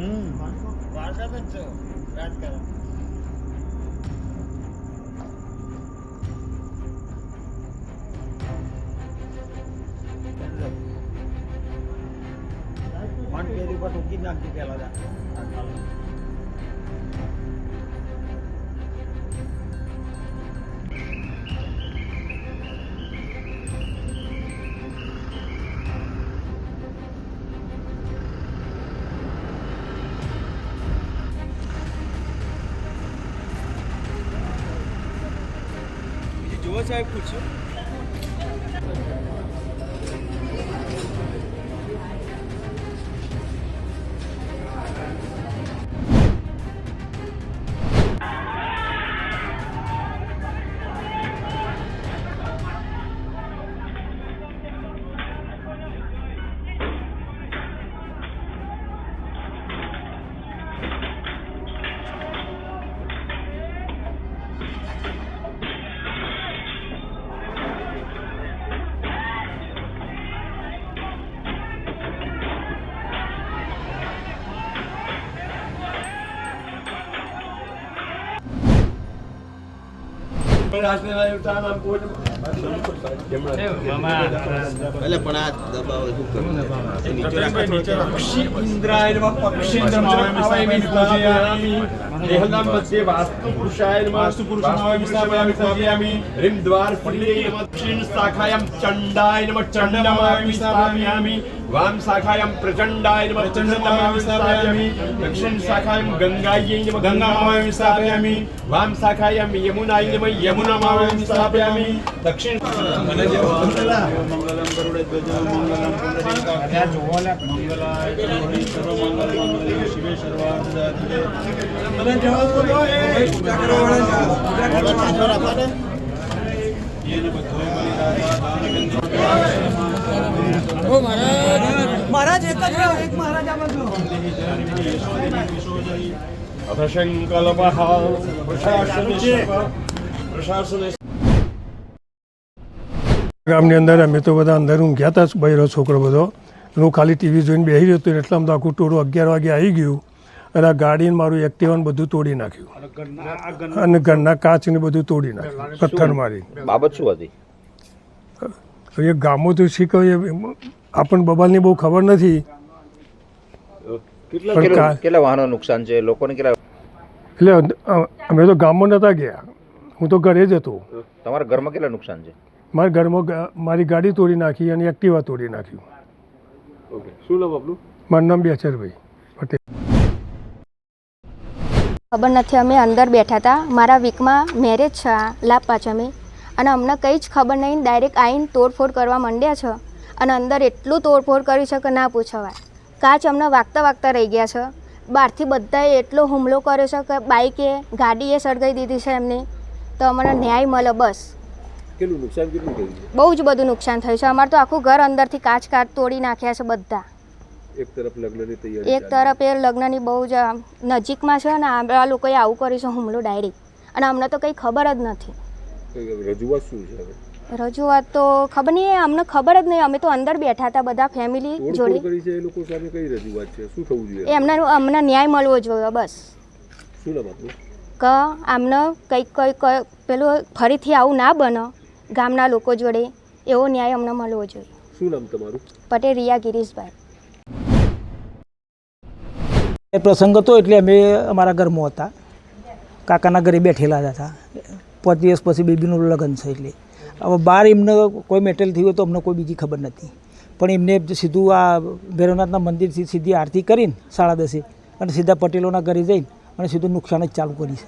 વારસાદ જ છો રાજકારણ વન પેજ ઉપર ઠોકી જ નાખતી પેલા What type Gucci? એટલે પણ આ દબાવ શું કરવું ચંડાય નમઃ ચંડમાવયામિ સ્થાપયામિ. વામ શાખાયામ પ્રચંડાય નમઃ પ્રચંડમાવયામિ સ્થાપયામિ દક્ષિણ શાખાયામ ગંગાयै નમઃ ગંગામાવયામિ સ્થાપયામિ વામ શાખાયામ યમુનાય નમઃ યમુનામાવયામિ સ્થાપયામિ દક્ષિણ મંગલમ ગરુડે ધ્વજ મંગલમ પુંડરીકાક્ષ મંગલાય મહારાજ એક જ એક મહારાજ આમાં જો. અથશંકલ્પઃ પ્રશાસનસ્ય પ્રશાસન ગામની અંદર અમે તો બધા અંદર હું ગયા હતા બહેરો છોકરો બધો. હું ખાલી ટીવી જોઈને બેસી રહ્યો હતો એટલે અમદાવાદ આખું ટોળું અગિયાર વાગે આવી ગયું. અને આ ગાડીને મારું એક્ટિવાને બધું તોડી નાખ્યું. અને ઘરના કાચને બધું તોડી નાખ્યું. પથ્થર મારી બાબત શું હતી? હવે ગામો તો શીખવે આપણને બબાલની બહુ ખબર નથી. કેટલા વાહનો નુકસાન છે? લોકોને કેટલા એટલે અમે તો ગામમાં નહોતા ગયા. હું તો ઘરે જ હતો. તમારા ઘરમાં કેટલા નુકસાન છે? મારા ઘરમાં મારી ગાડી તોડી નાખી અને એક્ટિવા તોડી નાખ્યું. શું નામ આપનું? મારું નામ બેચરભાઈ. ખબર નથી અમે અંદર બેઠા હતા. મારા વીકમાં મેરેજ છે આ લાભ અમે. અને અમને કંઈ જ ખબર નહીં ડાયરેક્ટ આવીને તોડફોડ કરવા માંડ્યા છે. અને અંદર એટલું તોડફોડ કરી છે કે ના પૂછવાય. કાચ અમને વાગતા વાગતા રહી ગયા છે. બહારથી બધાએ એટલો હુમલો કર્યો છે કે બાઈકે ગાડીએ સળગાવી દીધી છે એમને. તો અમને ન્યાય મળે બસ. છે બહુ જ બધું નુકસાન થયું છે. અમારે તો આખું ઘર અંદરથી કાચ કાચ તોડી નાખ્યા છે બધા. એક તરફ લગ્નની તૈયારી એક તરફ એ લગ્નની બહુ જ નજીકમાં છે ને આ લોકોએ આવું કર્યું છે હુમલો ડાયરેક્ટ. અને અમને તો કંઈ ખબર જ નથી. રજૂઆત શું છે હવે? રજૂઆત તો ખબર નહીં અમને ખબર જ નહીં. અમે તો અંદર બેઠા હતા બધા ફેમિલી જોડે. કરી છે એ લોકો સામે કઈ રજૂઆત છે? શું થવું જોઈએ? એમને અમને ન્યાય મળવો જોઈએ બસ. શું નામ આપનું? કે આમને કંઈક કંઈક પેલું ફરીથી આવું ના બને ગામના લોકો જોડે એવો ન્યાય અમને મળવો જોઈએ. શું નામ તમારું? પટેલ રિયા ગિરીશભાઈ. એ પ્રસંગ હતો એટલે અમે અમારા ઘરમાં હતા. કાકાના ઘરે બેઠેલા હતા. પાંચ દિવસ પછી બેબીનું લગ્ન છે એટલે. હવે બહાર એમને કોઈ મેટલ થયું હોય તો અમને કોઈ બીજી ખબર નથી. પણ એમને સીધું આ ભૈરવનાથના મંદિરથી સીધી આરતી કરીને સાડા દસે અને સીધા પટેલોના ઘરે જઈને અને સીધું નુકસાન જ ચાલુ કરી છે.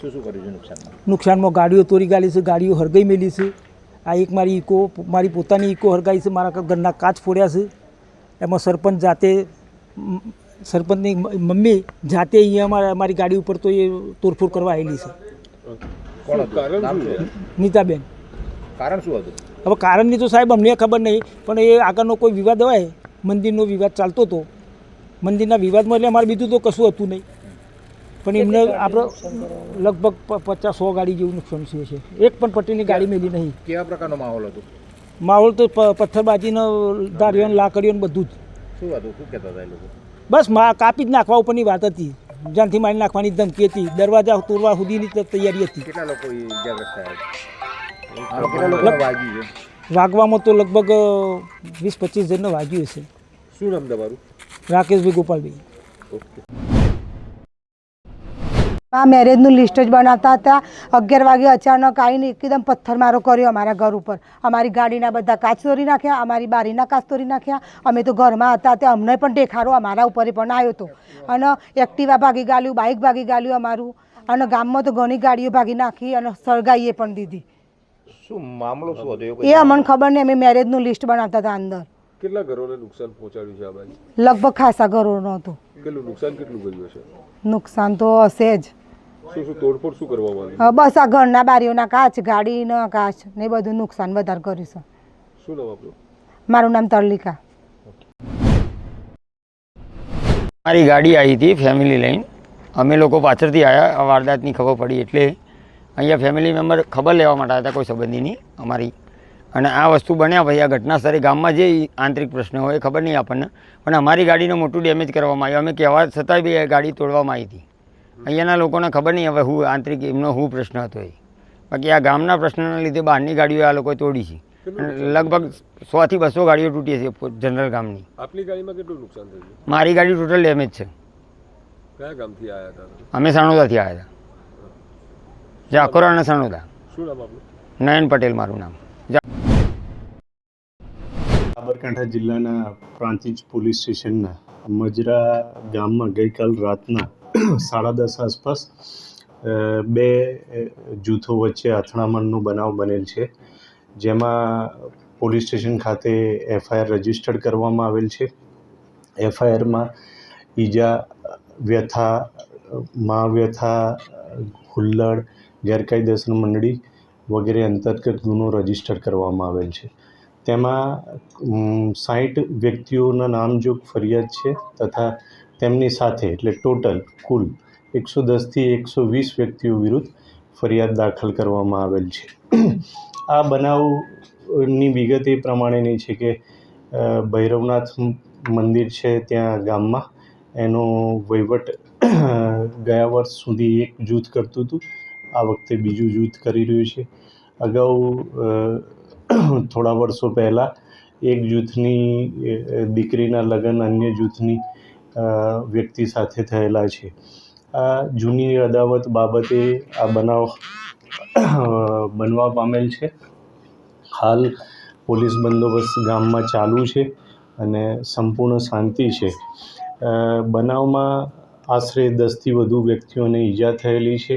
શું શું કર્યું છે નુકસાનમાં નુકસાનમાં ગાડીઓ તોરી ગાલી છે ગાડીઓ હરગાઈ મેલી છે. આ એક મારી ઇકો મારી પોતાની ઇકો હરગાઈ છે મારા ઘરના કાચ ફોડ્યા છે. એમાં સરપંચ જાતે સરપંચની મમ્મી જાતે અહીંયા અમારા અમારી ગાડી ઉપર તો એ તોડફોડ કરવા આવેલી છે. કોણ કારણ શું શું નીતાબેન. કારણ શું હતું? હવે કારણની તો સાહેબ અમને ખબર નહીં પણ એ આગળનો કોઈ વિવાદ હોય મંદિરનો વિવાદ ચાલતો હતો. મંદિરના વિવાદમાં એટલે અમારે બીજું તો કશું હતું નહીં. પણ એમને આપણે લગભગ પચાસ સો ગાડી જેવું નુકસાન થયું છે એક પણ પટેલની ગાડી મેલી નહીં. કેવા પ્રકારનો માહોલ હતો? માહોલ તો પ- પથ્થરબાજીનો ધારીઓ લાકડીઓ ને બધું જ. શું હતું? શું કહેતા હતા એ લોકો? બસ મા કાપી જ નાખવા ઉપરની વાત હતી. જાનથી મારી નાખવાની ધમકી હતી. દરવાજા તોડવા સુધીની તૈયારી હતી. કેટલા લોકો વાગવામાં તો લગભગ વીસ પચીસ જણને વાગ્યું હશે. શું નામ તમારું? રાકેશભાઈ ગોપાલભાઈ. આ મેરેજનું લિસ્ટ જ બનાવતા હતા. અગિયાર વાગે અચાનક આવીને એકદમ પથ્થરમારો કર્યો અમારા ઘર ઉપર. અમારી ગાડીના બધા કાચ તોડી નાખ્યા અમારી બારીના કાચ તોડી નાખ્યા. અમે તો ઘરમાં હતા તે અમને પણ દેખાડો અમારા ઉપર પણ આવ્યો હતો અને એક્ટિવા ભાગી ગાલ્યું બાઇક ભાગી ગાલ્યું અમારું. અને ગામમાં તો ઘણી ગાડીઓ ભાગી નાખી અને સળગાઈએ પણ દીધી. શું મામલો શું હતો? એ અમને ખબર નહીં અમે મેરેજનું લિસ્ટ બનાવતા હતા અંદર. કેટલા ઘરોને નુકસાન પહોંચાડ્યું છે આ બાજુ? લગભગ ખાસા ઘરોનું હતું. કેટલું નુકસાન કેટલું કર્યું છે નુકસાન તો હશે જ. શું શું તોડફોડ શું કરવામાં આવી બસ આ ઘરના બારીઓના કાચ ગાડીના કાચ ને બધું નુકસાન વધારે કર્યું છે. શું નામ આપણું મારું નામ તરલિકા. મારી ગાડી આવી હતી ફેમિલી લઈને. અમે લોકો પાછળથી આવ્યા વારદાતની ખબર પડી એટલે અહીંયા ફેમિલી મેમ્બર ખબર લેવા માટે આવ્યા હતા કોઈ સંબંધીની અમારી. અને આ વસ્તુ બન્યા ભાઈ આ ઘટના સ્થળે ગામમાં જે આંતરિક પ્રશ્ન હોય એ ખબર નહીં આપણને. પણ અમારી ગાડીનો મોટું ડેમેજ કરવામાં આવ્યું. અમે કહેવા છતાંય બી ગાડી તોડવામાં આવી હતી. અહીંયાના લોકોને ખબર નહીં હવે હું આંતરિક એમનો શું પ્રશ્ન હતો એ. બાકી આ ગામના પ્રશ્નના લીધે બહારની ગાડીઓ આ લોકોએ તોડી છે. લગભગ લગભગ સોથી બસો ગાડીઓ તૂટી છે જનરલ ગામની. આપની ગાડીમાં કેટલું નુકસાન થયું? મારી ગાડી ટોટલ ડેમેજ છે. કયા ગામથી આવ્યા હતા? અમે સાણોદાથી આવ્યા હતા. જાકોરા અને સાણોદા. શું નામ આપનું? નયન પટેલ મારું નામ. સાબરકાંઠા જિલ્લાના પ્રાંતિજ પોલીસ સ્ટેશનના મજરા ગામમાં ગઈકાલ રાતના સાડા દસ આસપાસ બે જૂથો વચ્ચે અથડામણનો બનાવ બનેલ છે. જેમાં પોલીસ સ્ટેશન ખાતે એફઆઈઆર રજીસ્ટર્ડ કરવામાં આવેલ છે. એફઆઈઆરમાં ઈજા, વ્યથા મા વ્યથા હુલ્લડ, ગેરકાયદેસર મંડળી વગેરે અંતર્ગત ગુનો રજિસ્ટર કરવામાં આવેલ છે. તેમાં સાઠ વ્યક્તિઓના નામજોગ ફરિયાદ છે તથા તેમની સાથે, એટલે ટોટલ કુલ એકસો દસથી એકસો વીસ વ્યક્તિઓ વિરુદ્ધ ફરિયાદ દાખલ કરવામાં આવેલ છે. આ બનાવની વિગત એ પ્રમાણેની છે કે ભૈરવનાથ મંદિર છે ત્યાં ગામમાં. એનો વહીવટ ગયા વર્ષ સુધી એક જૂથ કરતું હતું. આ વખતે બીજું જૂથ કરી રહ્યું છે. અગાઉ થોડા વર્ષો પહેલાં એક જૂથની દીકરીના લગ્ન અન્ય જૂથની વ્યક્તિ સાથે થયેલા છે. આ જૂની અદાવત બાબતે આ બનાવ, બનવા પામેલ છે. હાલ પોલીસ બંદોબસ્ત ગામમાં ચાલુ છે અને સંપૂર્ણ શાંતિ છે. બનાવમાં આશરે દસથી વધુ વ્યક્તિઓને ઈજા થયેલી છે.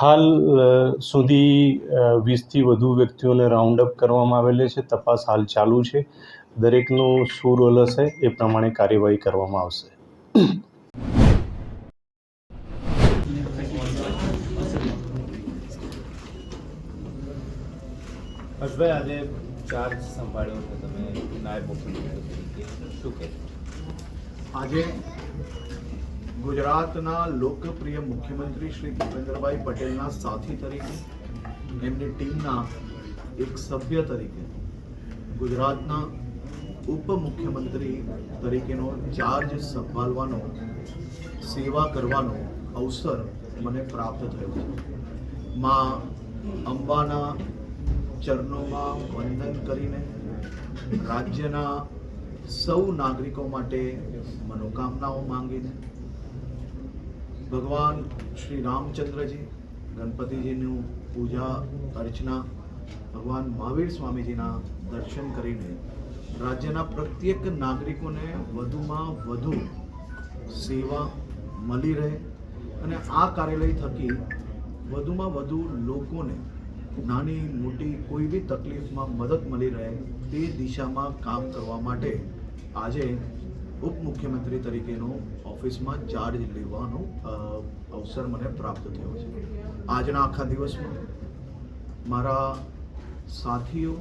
હાલ સુધી વીસથી વધુ વ્યક્તિઓને રાઉન્ડ અપ કરવામાં આવેલી છે. તપાસ હાલ ચાલુ છે. દરેકનું શું રોલ હશે એ પ્રમાણે કાર્યવાહી કરવામાં આવશે. હર્ષભાઈ આજે ચાર્જ સંભાળ્યો છે. તમે નાયબ મુખ્યમંત્રી તરીકે શું કહેશો? આજે ગુજરાતના લોકપ્રિય મુખ્યમંત્રી શ્રી ભૂપેન્દ્રભાઈ પટેલના સાથી તરીકે, એમની ટીમના એક સભ્ય તરીકે, ગુજરાતના ઉપમુખ્યમંત્રી તરીકેનો ચાર્જ સંભાળવાનો, સેવા કરવાનો અવસર મને પ્રાપ્ત થયો છે. માં અંબાના ચરણોમાં વંદન કરીને રાજ્યના સૌ નાગરિકો માટે મનોકામનાઓ માંગીને ભગવાન શ્રી રામચંદ્રજી, ગણપતિજીનું પૂજા, અર્ચના, ભગવાન મહાવીર સ્વામીજીના દર્શન કરીને રાજ્યના પ્રત્યેક નાગરિકોને વધુમાં વધુ સેવા મળી રહે અને આ કાર્યાલય થકી વધુમાં વધુ લોકોને નાની મોટી કોઈ બી તકલીફમાં મદદ મળી રહે તે દિશામાં કામ કરવા માટે આજે ઉપમુખ્યમંત્રી તરીકેનો ઓફિસમાં ચાર્જ લેવાનો અવસર મને પ્રાપ્ત થયો છે. આજના આખા દિવસમાં મારા સાથીઓ,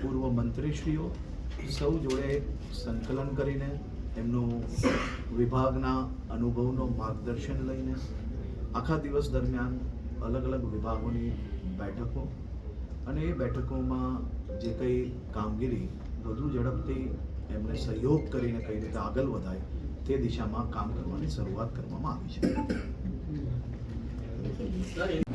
પૂર્વ મંત્રીશ્રીઓ સૌ જોડે સંકલન કરીને એમનો વિભાગના અનુભવનો માર્ગદર્શન લઈને આખા દિવસ દરમિયાન અલગ અલગ વિભાગોની બેઠકો અને એ બેઠકોમાં જે કંઈ કામગીરી વધુ ઝડપથી એમને સહયોગ કરીને કઈ રીતે આગળ વધાય તે દિશામાં કામ કરવાની શરૂઆત કરવામાં આવી છે.